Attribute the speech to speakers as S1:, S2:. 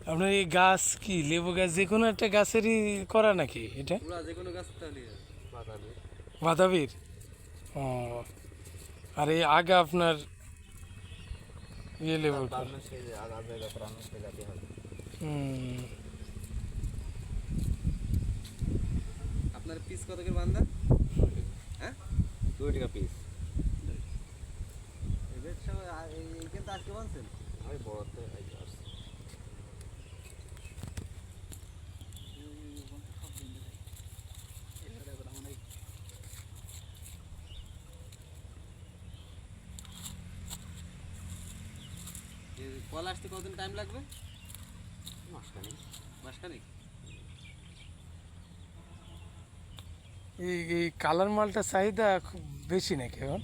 S1: আপনার এই গাছ কি লেবু গাছ যে কোনো একটা গাছেরই করা নাকি এটা?
S2: পুরা যে কোনো গাছ তাহলে
S1: বাতাবির ও আর এই আগা আপনার ইয়ে লেবুর
S2: আপনার পিস কত করে বান্ধা হ্যাঁ? দুই টাকা পিস এইখান তো আজকে বানছেন? আমি বড়তে আসছি কল আসতে কতদিন টাইম লাগবে? মাসখানেক। মাসখানেক?
S1: এই এই কালার মালটার চাহিদা খুব বেশি নাকি এখন?